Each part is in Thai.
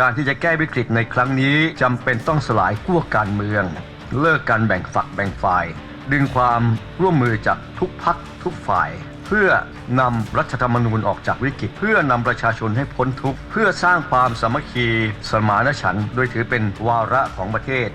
การที่จะแก้วิกฤตในครั้งนี้จำเป็นต้องสลายขั้วการเมือง เลิกการแบ่งฝักแบ่งฝ่าย ดึงความร่วมมือจากทุกพักทุกฝ่าย เพื่อนำรัฐธรรมนูญออกจากวิกฤต เพื่อนำประชาชนให้พ้นทุกข์เพื่อสร้างความสามัคคีสมานฉันท์โดยถือเป็นวาระของประเทศ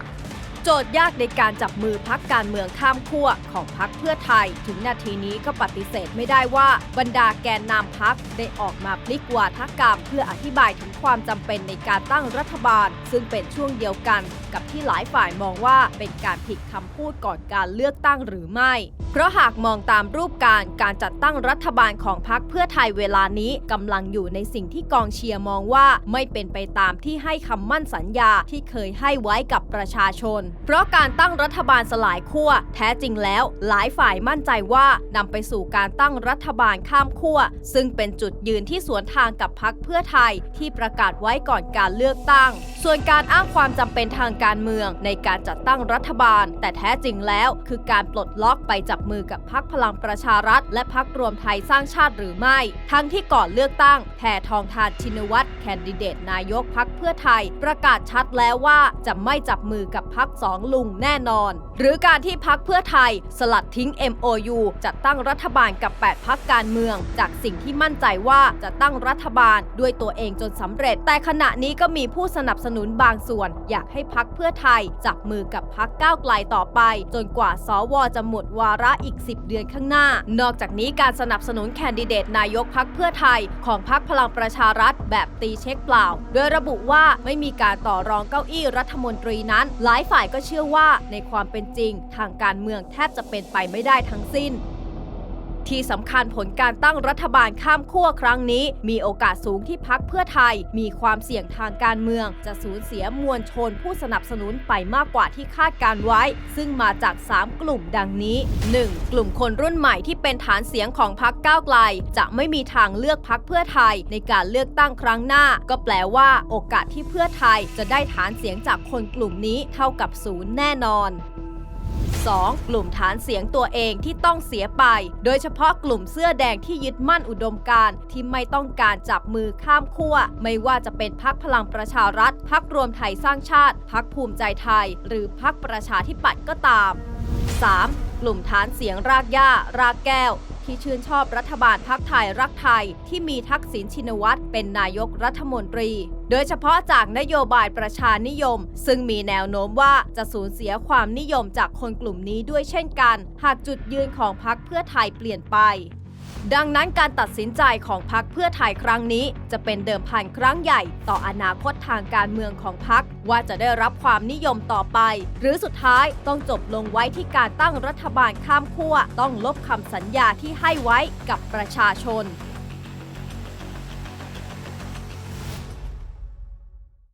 โจทย์ยากในการจับมือพักการเมืองข้ามขั้วของพักเพื่อไทย ถึงนาทีนี้ก็ปฏิเสธไม่ได้ว่าบรรดาแกนนำพักได้ออกมาพลิกวาทกรรม เพื่ออธิบายถึงความจำเป็นในการตั้งรัฐบาล ซึ่งเป็นช่วงเดียวกัน กับที่หลายฝ่ายมองว่าเป็นการผิดคำพูดก่อนการเลือกตั้งหรือไม่ เพราะหากมองตามรูปการการจัดตั้งรัฐบาลของพรรคเพื่อไทยเวลานี้กำลังอยู่ในสิ่งที่กองเชียร์มองว่าไม่เป็นไปตามที่ให้คำมั่นสัญญาที่เคยให้ไว้กับประชาชนเพราะการตั้งรัฐบาลสลายขั้วแท้จริงแล้ว หลายฝ่ายมั่นใจว่านำไปสู่การตั้งรัฐบาลข้ามขั้วซึ่งเป็นจุดยืนที่สวนทางกับพรรคเพื่อไทยที่ประกาศไว้ก่อนการเลือกตั้ง ส่วนการอ้างความจำเป็นทางการเมืองในการจัดตั้งรัฐบาล แต่แท้จริงแล้ว คือการปลดล็อกไปจับมือกับพรรคพลังประชารัฐ และพรรครวมไทยสร้างชาติหรือไม่ ทั้งที่ก่อนเลือกตั้งแพทองทานชินวัตรแคนดิเดตนายกพรรคเพื่อไทย ประกาศชัดแล้วว่าจะไม่จับมือกับพรรคสองลุงแน่นอน หรือการที่พรรคเพื่อไทยสลัดทิ้ง MOU จัดตั้งรัฐบาลกับ 8พรรคการเมือง จากสิ่งที่มั่นใจว่าจะตั้งรัฐบาลด้วยตัวเองจนสำเร็จ แต่ขณะนี้ก็มีผู้สนับสนุนบางส่วน อยากให้พรรคเพื่อไทย จับมือกับพรรคก้าวไกลต่อไป จนกว่าสวจะหมดวาระอีก 10 เดือนข้างหน้า นอกจากนี้การสนับสนุนแคนดิเดตนายกพรรคเพื่อไทย ของพรรคพลังประชารัฐ แบบตีเช็คเปล่า โดยระบุว่าไม่มีการต่อรองเก้าอี้รัฐมนตรีนั้น หลายฝ่ายก็เชื่อว่าในความเป็นจริง ทางการเมืองแทบจะเป็นไปไม่ได้ทั้งสิ้น ที่สำคัญผลการตั้งรัฐบาลข้ามขั้วครั้งนี้ มีโอกาสสูงที่พักเพื่อไทย มีความเสี่ยงทางการเมือง จะสูญเสียมวลชนผู้สนับสนุนไปมากกว่าที่คาดการไว้ ซึ่งมาจาก 3 กลุ่มดังนี้ 1. กลุ่มคนรุ่นใหม่ที่เป็นฐานเสียงของพักก้าวไกล จะไม่มีทางเลือกพักเพื่อไทย ในการเลือกตั้งครั้งหน้า ก็แปลว่าโอกาสที่เพื่อไทยจะได้ฐานเสียงจากคนกลุ่มนี้เท่ากับศูนย์แน่นอน 2. กลุ่มฐานเสียงตัวเองที่ต้องเสียไป โดยเฉพาะกลุ่มเสื้อแดงที่ยึดมั่นอุดมการณ์ที่ไม่ต้องการจับมือข้ามขั้ว ไม่ว่าจะเป็นพักพลังประชารัฐ พักรวมไทยสร้างชาติ พักภูมิใจไทย หรือพักประชาธิปัตย์ก็ตาม 3. กลุ่มฐานเสียงรากหญ้ารากแก้ว ที่ชื่นชอบรัฐบาลพักไทยรักไทย ที่มีทักษิณชินวัตรเป็นนายกรัฐมนตรี โดยเฉพาะจากนโยบายประชานิยม ซึ่งมีแนวโน้มว่าจะสูญเสียความนิยมจากคนกลุ่มนี้ด้วยเช่นกัน หากจุดยืนของพักเพื่อไทยเปลี่ยนไป ดังนั้นการตัดสินใจของพักเพื่อไทยครั้งนี้ จะเป็นเดิมพันครั้งใหญ่ ต่ออนาคตทางการเมืองของพักว่าจะได้รับความนิยมต่อไป หรือสุดท้ายต้องจบลงไว้ที่การตั้งรัฐบาลข้ามขั้วต้องลบคำสัญญาที่ให้ไว้กับประชาชน